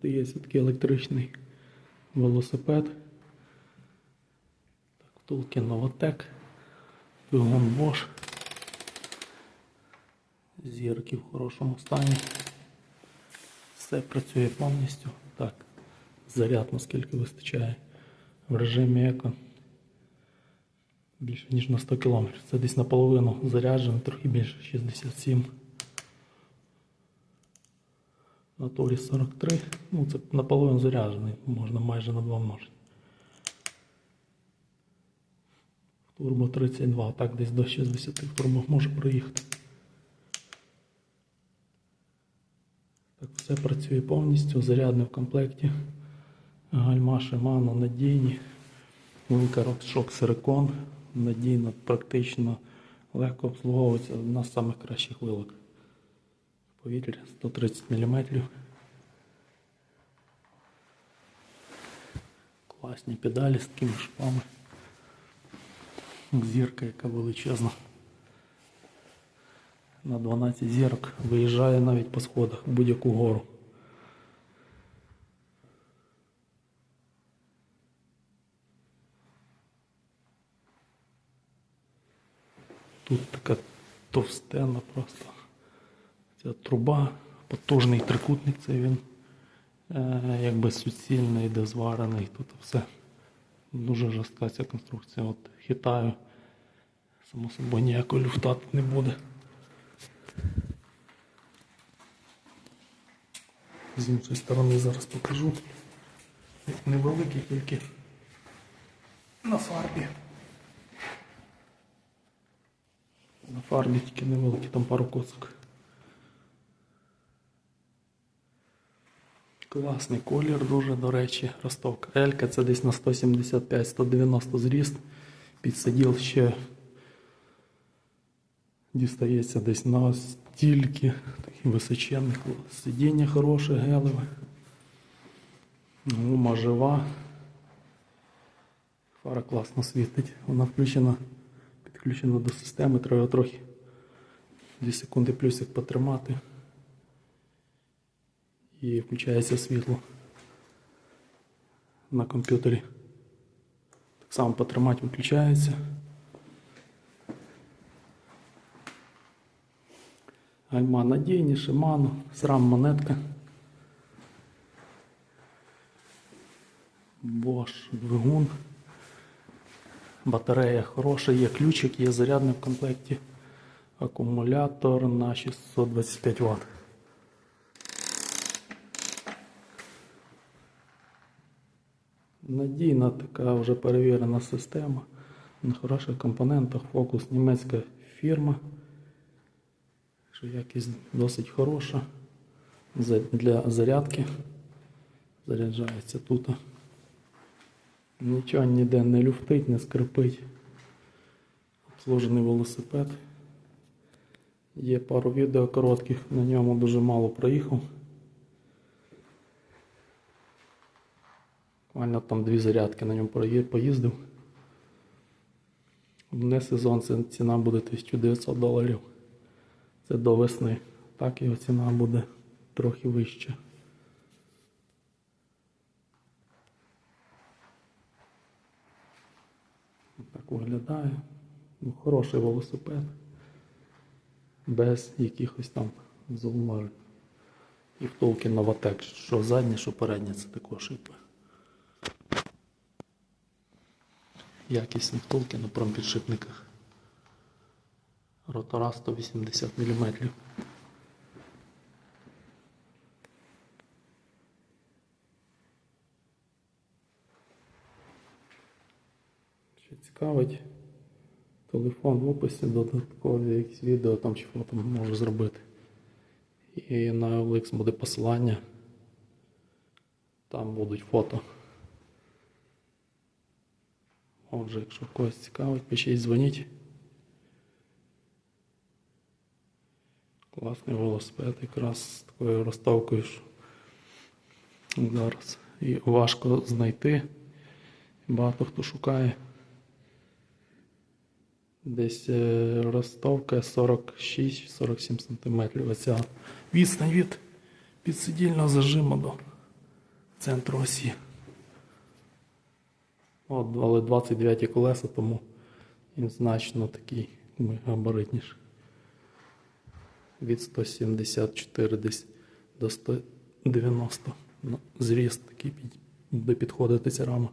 Продається такий електричний велосипед. Так, втулки Новотек. Двигун Bosch. Зірки в хорошому стані. Все працює повністю. Так, заряд наскільки вистачає в режимі еко. Більше ніж на 100 км. Це десь наполовину заряджено, трохи більше 67. На торі 43. Ну, це наполовину заряджений, можна майже на 2 множити. В турбо 32, так десь до 60 в турбо може проїхати. Так, все працює повністю, зарядне в комплекті. Гальма Shimano надійні. Велика шок Сирикон. Надійно, практично, легко обслуговується. Одна з самих кращих вилок. Повітря 130 мм. Класні педалі з такими шпами. Зірка, яка величезна. На 12 зірок виїжджає навіть по сходах будь-яку гору. Тут така товстенна просто. Ця труба, потужний трикутник, це він е, якби суцільний, де зварений. Тут все дуже жорстка ця конструкція. От хитаю. Само собою ніякого люфта тут не буде. З іншої сторони зараз покажу. Невеликий тільки на фарбі. На фарбі тільки невеликі, там пару косок. Класний колір, дуже, до речі, ростовка. Елька це десь на 175-190 зріст. Підсиділ ще дістається десь на стільки, такий височенний клас. Сидіння хороше, гелеве. Гума жива. Фара класно світить. Вона включена, підключена до системи, треба трохи 2 секунди плюсик потримати. І включається світло на комп'ютері. Так само потримати виключається. Гальма надійні, Shimano, SRAM монетка. Bosch двигун. Батарея хороша, є ключик, є зарядний в комплекті. Акумулятор на 625 Вт. Надійна така вже перевірена система. На хороших компонентах. Фокус німецька фірма. Що якість досить хороша. Для зарядки. Заряджається тут. Нічого ніде не люфтить, не скрипить. Обслужений велосипед. Є пару відео коротких, на ньому дуже мало проїхав. Буквально там дві зарядки на ньому поїздив. Не сезон ціна буде 1900 доларів. Це до весни. Так його ціна буде трохи вища. Так виглядає. Ну, хороший велосипед. Без якихось там зауважень. І втулки Новотек, що заднє, що переднє, це також якби. Якісні втулки на промпідшипниках. Ротора 180 мм. Що цікавить, телефон в описі додаткові якісь відео там чи фото можу зробити. І на OLX буде посилання. Там будуть фото. Отже, якщо когось цікавить, пишіть, дзвоніть. Класний велосипед, якраз з такою розставкою що зараз. І важко знайти. Багато хто шукає. Десь розставка 46-47 см. Оця відстань від підсидільного зажиму до центру осі. От, але 29 колеса, тому він значно такий габаритніший. Від 174 десь до 190. Ну, зріст такий буде підходити ця рама.